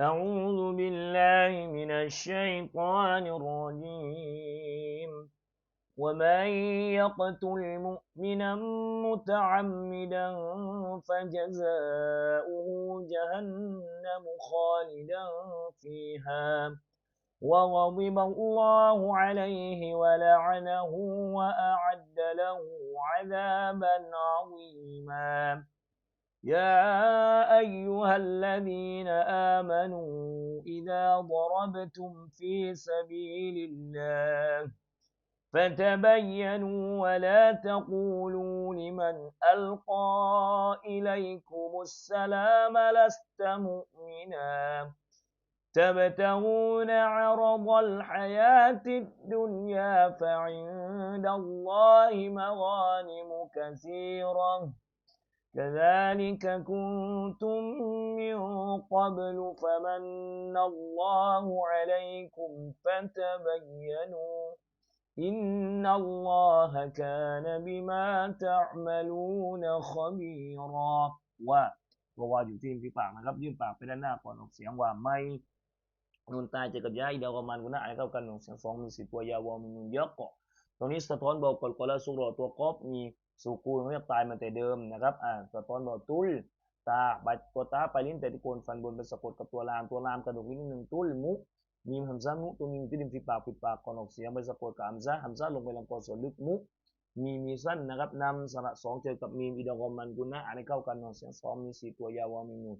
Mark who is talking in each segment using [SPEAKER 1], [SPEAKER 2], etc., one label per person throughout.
[SPEAKER 1] أعوذ بالله من الشيطان الرجيم. ومن يقتل مؤمنا متعمدا فجزاؤه جهنم خالدا فيها. وغضب الله عليه ولعنه وأعد له عذابا عظيما. يا أيها الذين آمنوا إذا ضربتم في سبيل الله فتبينوا ولا تقولوا لمن ألقى إليكم السلام لست مؤمنا تبتغون عرض الحياة الدنيا فعند الله مغانم كثيرة كذلك كنتم من قبل فمن الله عليكم فتبينوا إن الله كان بما تعملون خبيرا ว่าก็ว่าอยู่ที่ริมฝีปากนะครับยื่นปากไปด้านหน้าก่อนออกเสียงว่าไม่นุนตายเจอกับยาอีเดาวกับมันกุนะอะไรเข้ากันออกเสียงสองมีสิบตัวยาวมีนุนเยอะก็ตรงนี้สะท้อนบอกก่อนก่อนแล้วสุรตัวกอบมี สุกูลเขาจะตายมาแต่เดิมนะครับอ่าสะท้อนบอกตุลตาใบตัวตาไปลิ้นแต่ที่โกนฟันบนไปสะกดกับตัวลามตัวลามกระดูกนิดหนึ่งตุลมุมีหัมซามุตัวมีที่ริมฝีปากปิดปากก่อนออกเสียงไปสะกดกับหัมซาหัมซาลงไปลำคอส่วนลึกมุมีมีสั้นนะครับนำสระสองเจอกับมีอีดากอมันกุนะอะไรเข้ากันออกเสียงสองมีสี่ตัวยาวมีนู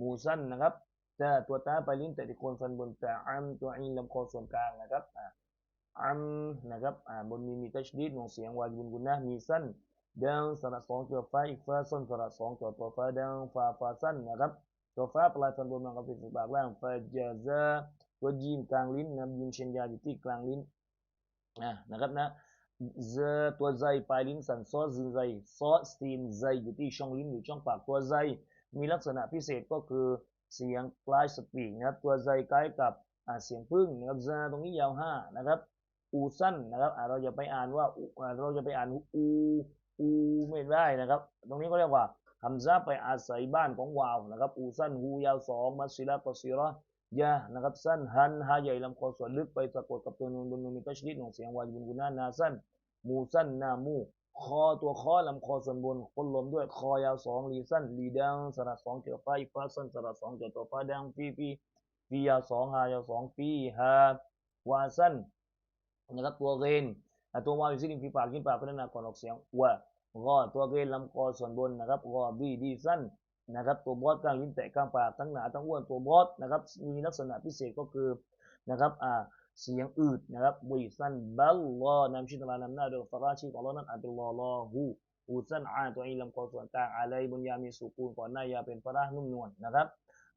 [SPEAKER 1] มูสั้นนะครับแต่ตัวตาไปลิ้นแต่ที่โกนฟันบนแต่อัมตัวอีลำคอส่วนกลางนะครับอ่าอัมนะครับอ่าบนมีมีตัชดีดของเสียงวายุนกุนะมีสั้น dan สระสองตัวฟ้าอีกฟ้าส้นสระสองตัวตัวฟ้าดังฟ้าฟ้าสั้นนะครับตัวฟ้าปลายฟันบนมันก็เป็นสีปากล่างฟ้าเจซาตัวยีมกลางลิ้นนะยีมเชนยาอยู่ที่กลางลิ้นนะนะครับนะเซตัวใจปลายลิ้นสันซอซินใจซอสซีนใจอยู่ที่ช่องลิ้นหรือช่องปากตัวใจมีลักษณะพิเศษก็คือเสียงคล้ายสปีกนะครับตัวใจคล้ายกับเสียงพึ่งนะครับซาตรงนี้ยาวห้านะครับอูสั้นนะครับเราจะไปอ่านว่าเราจะไปอ่านอู อูไม่ได้นะครับ ตรงนี้ก็เรียกว่าฮัมซาไปอาศัยบ้านของวาวนะครับอูสั้นฮูยาวสองมัสซิลาตซีระยะนะครับสั้นฮันฮาใหญ่ลำคอส่วนลึกไปสะกดกับตัวนูนบนนูนมีตัชดิดของเสียงวายุนกุนานาสั้นมูสั้นนามูคอตัวคอลำคอส่วนบนคนลมด้วยคอยาวสองลีสั้นลีดังสระสองเจอฟ้าอีฟ้าสั้นสระสองเจอตัวฟ้าดังฟีฟีฟียาวสองฮายาวสองฟีฮาวาสั้นนะครับตัวเรนตัววาวอยู่ที่ริมฝีปากยิ้มปากพัฒนาก่อนออกเสียงวะ รอตัวเกลลำคอส่วนบนนะครับรอบีดีสั้นนะครับตัวบอสกลางลิ้นแตะกลางปากทั้งหนาทั้งอ้วนตัวบอสนะครับมีลักษณะพิเศษก็คือนะครับอ่าเสียงอืดนะครับวีสั้นบัลลอนำชื่อตลานำหน้าโดยฟาราชีของเรานั้นอัลลอลอฮูอูสั้นอาตัวอีลำคอส่วนกลางอะไรบุญยามีสุกูลก่อนหน้ายาเป็นฟารานุ่มนวลนะครับ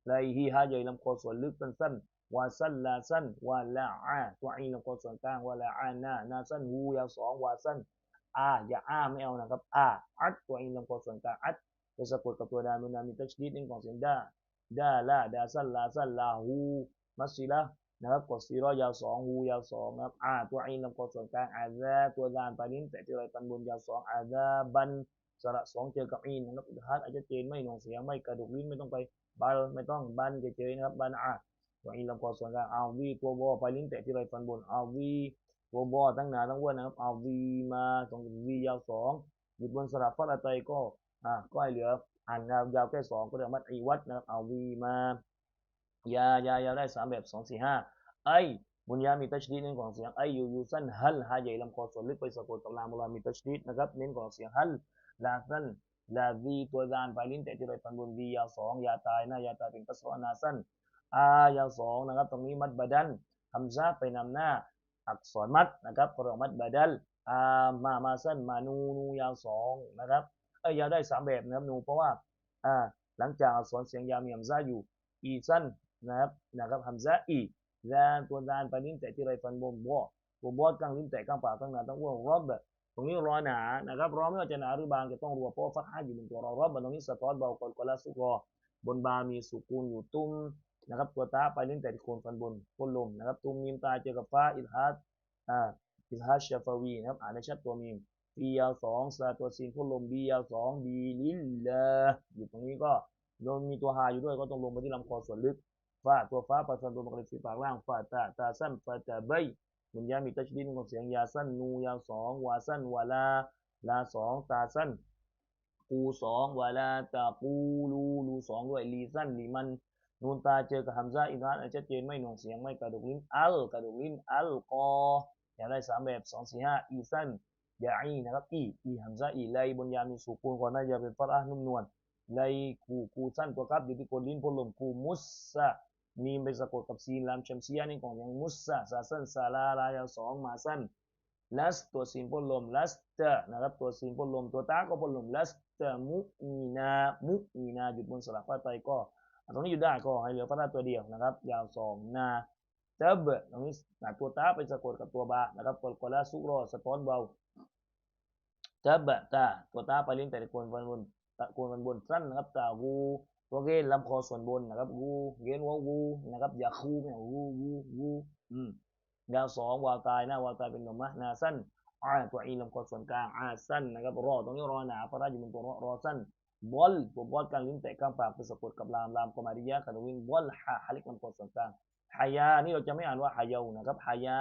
[SPEAKER 1] ไลฮีฮาใหญ่ลำคอส่วนลึกสั้นวาสั้นลาสั้นวาลาอาตัวอีลำคอส่วนกลางวาลาอานานาสั้นฮูยาวสองวาสั้น อาอย่าอาไม่เอานะครับอาอัดตัวอินลำคอส่วนกลางอัดจะสะกดกับตัวดามุนามีตัชดีดในของเสียงดาดาลาดาซันลาซันลาฮูมัสซิละนะครับกดซีรอยาวสองฮูยาวสองนะครับอาตัวอินลำคอส่วนกลางอาซาตัวดานปานินแต่ที่ไรตันบนยาวสองอาซาบันสระสองเจอกับอินนะครับอุทฮัดอาจจะเจนไม่หนองเสียงไม่กระดูกลิ้นไม่ต้องไปบัลไม่ต้องบันเฉยๆนะครับบันอาตัวอินลำคอส่วนกลางอาวีตัวบอไปลิ้นแต่ที่ไรตันบนอาวี ตัวบอทั้งหนาทั้งอ้วนนะครับเอาวีมาสองวียาวสองหยุดบนสลับฟัดอะไรก็อ่าก็ให้เหลืออ่านยาวยาวแค่สองก็เรียกมัดอีวัดนะครับเอาวีมายายายาวได้สามแบบสองสี่ห้าไอบุญยามีตัชดีเน้นของเสียงไอยูยูสั้นฮัลฮาใหญ่ลำคอส่วนลึกไปสะกดกับลามุลามีตัชดีนะครับเน้นของเสียงฮัลลาสั้นลาวีตัวดานไปลิ้นแต่ที่ไรฟันบนวียาวสองยาตายหน้ายาตายเป็นกัสวนาสั้นอายาวสองนะครับ ตรงนี้มัดบาดันฮัมซาไปนำหน้า อักษรมัดนะครับกรมัดบาดัลอามามาสั้นมานูนูยาวสองนะครับเอ้ยยาวได้สามแบบนะครับนูเพราะว่าอ่าหลังจากอักษรเสียงยาวมีฮัมซาอยู่อีสั้นนะครับนะครับฮัมซาอีแลนตัวดานไปลิ้นแต่ที่ไรฟันบนบอตัวบอสกลางลิ้นแต่กลางปากกลางหนาต้องอ้วนรอบแบบตรงนี้รอหนานะครับรอไม่ว่าจะหนาหรือบางจะต้องรัวเพราะฟัดห้าอยู่บนตัวเรารอบแบบตรงนี้สะท้อนเบากกละสุกอบนบามีสุกูลอยู่ตุ้ม นะครับตัวตาไปลิ้นแต่โคนฟันบนก้นลมนะครับตุ้มมีมตาเจอกับฟ้าอิทฮัดอ่าอิทฮัดชาฟาวีนะครับอ่านในชัดตัวมีมบียาวสองซาตัวซีนก้นลมบียาวสองบีลิลละอยู่ตรงนี้ก็โดนมีตัวฮาอยู่ด้วยก็ต้องลงไปที่ลำคอส่วนลึกฟาตัวฟ้าประสานตัวมกริฟีปากล่างฟาตาตาสั้นฟาตาใบบุญยามีตัชดินของเสียงยาสั้นนูยาวสองวาสั้นวาลาลาสองตาสั้นกูสองวาลาตาปูลูลูสองด้วยลีสั้นลีมัน นูนตาเจอกับฮัมซาอินทานชัดเจนไม่หน่วงเสียงไม่กระดูกลิ้นอัลกระดูกลิ้นอัลกออยากได้สามแบบสองสี่ห้าอีสั้นยาอีนะครับอีอีฮัมซาอีไลบนยามีสุกูลก่อนน่าจะเป็นฟัรอะห์นุ่มนวลไลกูกูสั้นตัวครับอยู่ที่คนลิ้นพลลมกูมุสซะมีไปสะกดกับซีนลามชัมซียนี่ของอย่างมุสซะซาสั้นซาลาลายาวสองมาสั้นลัสตัวซีนพลลมลัสเตนะครับตัวซีนพลลมตัวตาก็พลลมลัสเตมุอีนามุอีนาหยุดบนสลับฟ้าไตก็ ตรงนี้หยุดได้ก็ให้เหลือพระธาตุตัวเดียวนะครับ ยาวสองนาเจับตรงนี้หนักตัวตาไปสะกดกับตัวบานะครับกดกดแล้วสุโรสะท้อนเบาเจับตาตัวตาไปเลิ้นแต่โกนบนบนตะโกนบนบนสั้นนะครับตาวูตัวเกนลำคอส่วนบนนะครับวูเกนวัววูนะครับอย่าคูไม่เอาวูวูวูอืมยาวสองวาวตายหน้าวาวตายเป็นหนมมะนาสั้นอ่าตัวอีลำคอส่วนกลางอ่าสั้นนะครับรอตรงนี้รอหนาพระราชอยู่บนตัวรอสั้น บอลตัวบอลกางลิ้นแตะกลางปากไปสะกดกับลามลามกอมาริยะกับวิงบอลฮาฮาลิกลำตัวส่วนกลางฮายานี่เราจะไม่อ่านว่าฮายานะครับฮายา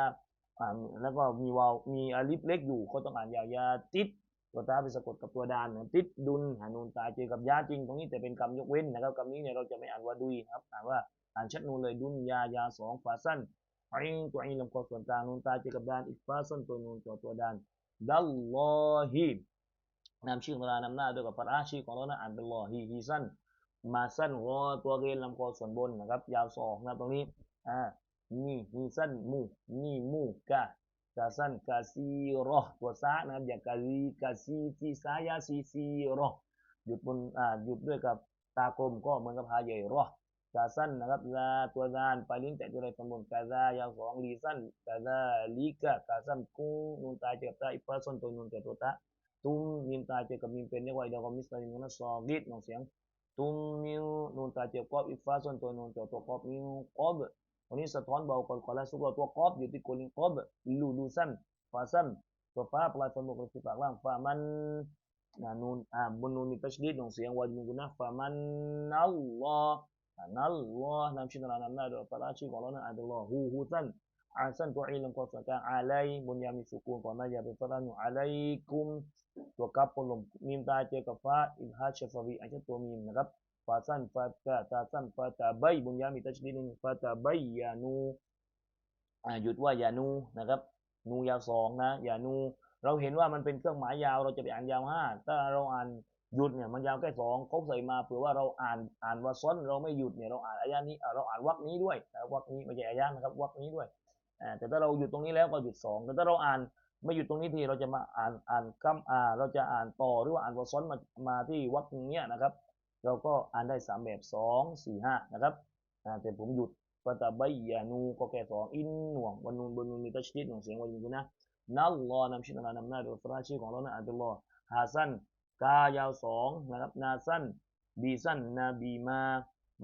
[SPEAKER 1] อ่าแล้วก็มีวาวมีอาลิฟเล็กอยู่ก็ต้องอ่านยาวยาติดตัวตาไปสะกดกับตัวดานนะติดดุลหานูนตาเจอกับยาจริงตรงนี้แต่เป็นคำยกเว้นนะครับคำนี้เนี่ยเราจะไม่อ่านว่าดุยครับอ่านว่าอ่านชัดนูนเลยดุนยายาสองฝาสั้นไอ้ตัวไอ้ลำคอส่วนกลางนูนตาเจอกับดานอีกฝาสั้นตัวนูนตัวตัวดานดัลลอฮิ นำชื่อของเรานำหน้าด้วยกับฟัตอาชื่อของเรานะอ่านเป็นลอฮีฮีสั้นมาสั้นรอตัวเรียนลำคอส่วนบนนะครับ ยาวสองนะตรงนี้อ่านี่ฮีสั้นมูนี่มูกะกาสั้นกาซีรอตัวซานะครับอย่ากาซีกาซีซีซายาซีซีรอหยุดบนอ่าหยุดด้วยกับตากลมก็เหมือนกับพาใหญ่รอกาสั้นนะครับลาตัวดานไปลิ้นแตะตัวใดตำบลกาซายาวสองลีสั้นกาซาลีกะกาสั้นกุ้งนูนตายเจ็บตาอีกฟ้าส้นตัวนูนแต่ตัวตาตุ้มมีมตาเจอกับมีมเป็นเรียกว่าเดียวกับมิสเตอร์มิวนะซอกิดน้องเสียงตุ้มมิวนูนตาเจอกอบอีฟ้าส่วนตัวตะ ท้อนเบาก่อนก่อนแล้วสุกเราตัวกอบอยู่ที่โกลิงกอบลูดูสั้นฟ้าสั้นตัวฟ้าปลายสมุกที่ปากล่างฟ้ามันนะนู อาบนนูนมีตัชดีดน้องเสียงวันมุกุนะฟ้ามันนันเอานะอัลลอฮ์ฮูฮูสั้นอาสั้นตัวอีลำกอส่วนกลางอาไลบนยามีสุกูลก่อนหน้ายาเป็นฟรันอยู่อาไลกุมตัวกับปลมมีมตาเจอกับฟ้าอินฮัชฟาวีอันเชตัวมีมนะครับฟาสันฟาตาตาสันฟาตาใบบนยามีตัชดีนึงฟาตาใบยานูอ่าหยุดว่ายานูนะครับนูยาวสองนะยานู เราเห็นว่ามันเป็นเครื่องหมายยาวเราจะไปอ่านยาวห้าถ้าเราอ่านหยุดเนี่ยมันยาวแค่สองเขาใส่มาเผื่อว่าเราอ่านอ่านว่าซ้อนเราไม่หยุดเนี่ยเราอ่านอายะนี้เราอ่านวรรคนี้ด้วยนะวรรคนี้ไม่ใช่อายะนะครับวรรคนี้ด้วย แต่ถ้าเราหยุดตรงนี้แล้วก็หยุดสองแต่ถ้าเราอ่านไม่หยุดตรงนี้ทีเราจะมาอ่านอ่านคำอ่าเราจะอ่านต่อหรือว่าอ่านวอซ้อนมามาที่วรรคเนี้ยนะครับ เราก็อ่านได้สามแบบสองสี่ห้านะครับแต่ผมหยุดฟาตาใบยานูก็แค่สองอินหน่วงวันนูนบนนูนมีตัชดิดหน่วงเสียงวันยูนะนัลลอฮ์นำชื่อเรานำหน้าโดยฟราชื่อของเรานะอัลลอฮ์ฮาซันกายาวสองนะครับนาซันบีซันนาบีมา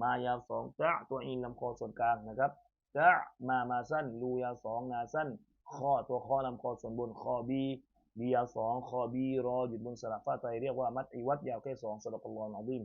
[SPEAKER 1] มายาวสองกะตัวอินลำคอส่วนกลางนะครับ ตะมามาสั้นรูยาสองนาสั้นข้อตัวข้อลำคอส่วนบนคอบีบียาสองคอบีรอหยุดบนสลับฟ้าไตเรียกว่ามัดอีวัดยาวแค่สองสลับอัลอนอวิม